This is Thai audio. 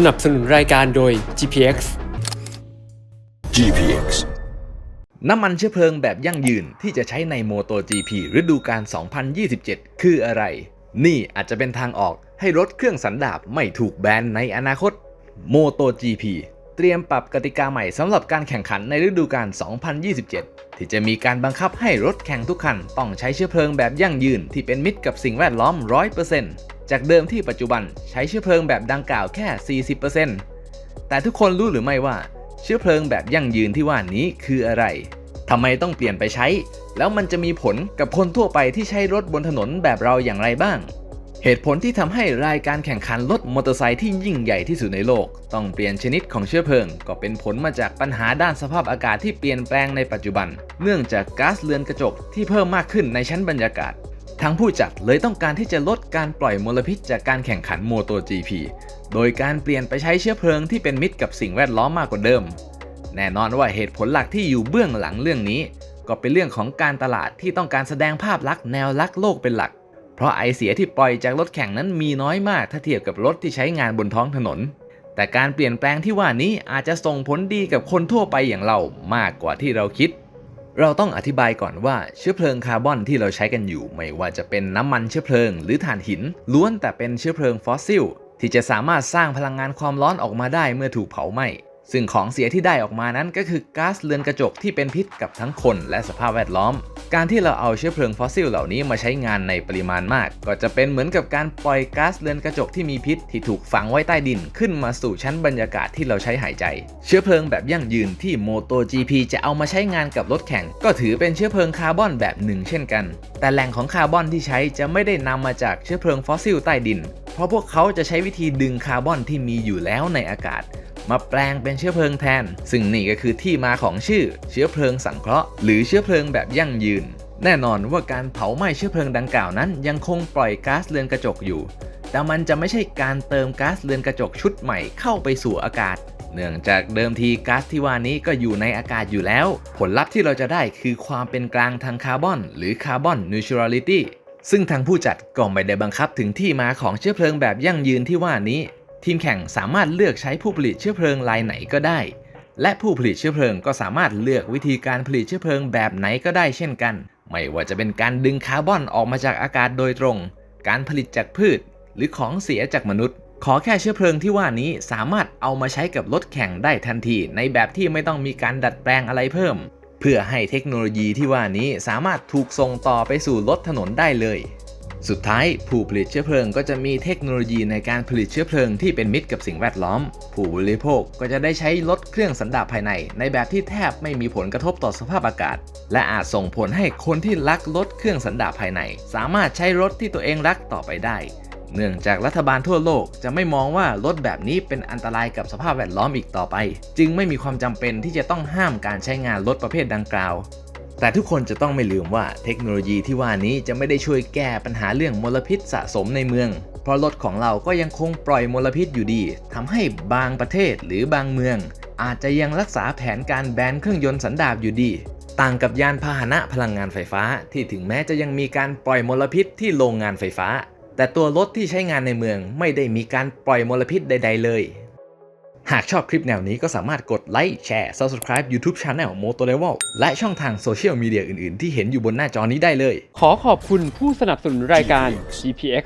สนับสนุนรายการโดย GPX GPX น้ำมันเชื้อเพลิงแบบยั่งยืนที่จะใช้ใน MotoGP ฤดูกาล 2027 คืออะไร นี่อาจจะเป็นทางออกให้รถเครื่องสันดาปไม่ถูกแบนในอนาคต MotoGP เตรียมปรับกติกาใหม่สำหรับการแข่งขันในฤดูกาล 2027 ที่จะมีการบังคับให้รถแข่งทุกคัน ต้องใช้เชื้อเพลิงแบบยั่งยืนที่เป็นมิตรกับสิ่งแวดล้อม 100% จากเดิมที่ปัจจุบันใช้เชื้อเพลิงแบบดังกล่าวแค่ 40%แต่ทุกคนรู้หรือไม่ว่าเชื้อเพลิงแบบยั่งยืนที่ว่านี้คืออะไรทำไมต้องเปลี่ยนไปใช้ แล้วมันจะมีผลกับคนทั่วไปที่ใช้รถบนถนนแบบเราอย่างไรบ้าง เหตุผลที่ทำให้รายการแข่งขันรถมอเตอร์ไซค์ที่ยิ่งใหญ่ที่สุดในโลก ต้องเปลี่ยนชนิดของเชื้อเพลิง ก็เป็นผลมาจากปัญหาด้านสภาพอากาศที่เปลี่ยนแปลงในปัจจุบัน เนื่องจากก๊าซเรือนกระจกที่เพิ่มมากขึ้นในชั้นบรรยากาศ ทั้งผู้จัดเลยต้องการที่จะลดการปล่อยมลพิษจากการแข่งขันโมโต GP โดยการเปลี่ยนไปใช้เชื้อเพลิงที่เป็นมิตรกับสิ่งแวดล้อมมากกว่าเดิม แน่นอนว่าเหตุผลหลักที่อยู่เบื้องหลังเรื่องนี้ ก็เป็นเรื่องของการตลาดที่ต้องการแสดงภาพลักษณ์แนวลักโลกเป็นหลัก เพราะไอเสียที่ปล่อยจากรถแข่งนั้นมีน้อยมากถ้าเทียบกับรถที่ใช้งานบนท้องถนน แต่การเปลี่ยนแปลงที่ว่านี้อาจจะส่งผลดีกับคนทั่วไปอย่างเรามากกว่าที่เราคิด เราต้องอธิบายก่อนว่าเชื้อเพลิงคาร์บอนที่เราใช้กันอยู่ ไม่ว่าจะเป็นน้ำมันเชื้อเพลิง หรือถ่านหิน ล้วนแต่เป็นเชื้อเพลิงฟอสซิลที่จะสามารถสร้างพลังงานความร้อนออกมาได้เมื่อถูกเผาไหม้ ซึ่งของเสียที่ได้ออกมานั้นก็คือก๊าซเรือนกระจกที่เป็นพิษกับทั้งคนและสภาพแวดล้อม การที่เราเอาเชื้อเพลิงฟอสซิลเหล่านี้มาใช้งานในปริมาณมาก ก็จะเป็นเหมือนกับการปล่อยก๊าซเรือนกระจกที่มีพิษที่ถูกฝังไว้ใต้ดินขึ้นมาสู่ชั้นบรรยากาศที่เราใช้หายใจ เชื้อเพลิงแบบยั่งยืนที่ MotoGP จะเอามาใช้งานกับรถแข่ง ก็ถือเป็นเชื้อเพลิงคาร์บอนแบบหนึ่งเช่นกัน แต่แหล่งของคาร์บอนที่ใช้จะไม่ได้นำมาจากเชื้อเพลิงฟอสซิลใต้ดิน เพราะพวกเขาจะใช้วิธีดึงคาร์บอนที่มีอยู่แล้วในอากาศ มาแปลงเป็นเชื้อเพลิงแทน ซึ่งนี่ก็คือที่มาของชื่อเชื้อเพลิงสังเคราะห์หรือเชื้อเพลิงแบบยั่งยืน แน่นอนว่าการเผาไหม้เชื้อเพลิงดังกล่าวนั้น ยังคงปล่อยก๊าซเรือนกระจกอยู่ แต่มันจะไม่ใช่การเติมก๊าซเรือนกระจกชุดใหม่เข้าไปสู่อากาศ เนื่องจากเดิมทีก๊าซที่ว่านี้ก็อยู่ในอากาศอยู่แล้ว ผลลัพธ์ที่เราจะได้คือความเป็นกลางทางคาร์บอน หรือคาร์บอนนิวทรัลิตี้ซึ่งทางผู้จัดก็ไม่ได้บังคับถึงที่มาของเชื้อเพลิงแบบยั่งยืนที่ว่านี้ ทีมแข่งสามารถเลือกใช้ผู้ผลิตเชื้อเพลิงรายไหนก็ได้ และผู้ผลิตเชื้อเพลิงก็สามารถเลือกวิธีการผลิตเชื้อเพลิงแบบไหนก็ได้เช่นกัน ไม่ว่าจะเป็นการดึงคาร์บอนออกมาจากอากาศโดยตรง การผลิตจากพืช หรือของเสียจากมนุษย์ ขอแค่เชื้อเพลิงที่ว่านี้สามารถเอามาใช้กับรถแข่งได้ทันที ในแบบที่ไม่ต้องมีการดัดแปลงอะไรเพิ่ม เพื่อให้เทคโนโลยีที่ว่านี้สามารถถูกส่งต่อไปสู่รถถนนได้เลย สุดท้ายผู้ผลิตเชื้อเพลิงก็จะมีเทคโนโลยีในการผลิตเชื้อเพลิงที่เป็นมิตรกับสิ่งแวดล้อม ผู้บริโภคก็จะได้ใช้รถเครื่องสันดาปภายใน ในแบบที่แทบไม่มีผลกระทบต่อสภาพอากาศ และอาจส่งผลให้คนที่รักรถเครื่องสันดาปภายใน สามารถใช้รถที่ตัวเองรักต่อไปได้ เนื่องจากรัฐบาลทั่วโลกจะไม่มองว่ารถแบบนี้เป็นอันตรายกับสภาพแวดล้อมอีกต่อไป จึงไม่มีความจำเป็นที่จะต้องห้ามการใช้งานรถประเภทดังกล่าว แต่ทุกคนจะต้องไม่ลืมว่าเทคโนโลยีที่ว่านี้จะไม่ได้ช่วยแก้ปัญหาเรื่องมลพิษสะสมในเมือง เพราะรถของเราก็ยังคงปล่อยมลพิษอยู่ดีทำให้บางประเทศหรือบางเมือง อาจจะยังรักษาแผนการแบนเครื่องยนต์สันดาปอยู่ดี ต่างกับยานพาหนะพลังงานไฟฟ้าที่ถึงแม้จะยังมีการปล่อยมลพิษที่โรงงานไฟฟ้า แต่ตัวรถที่ใช้งานในเมืองไม่ได้มีการปล่อยมลพิษใด ๆ เลย หากชอบคลิปแนวนี้ก็สามารถกดไลค์แชร์ Subscribe YouTube Channel Moto Level และช่องทางโซเชียลมีเดียอื่น ๆ ที่เห็นอยู่บนหน้าจอนี้ได้เลย ขอขอบคุณผู้สนับสนุนรายการ GPX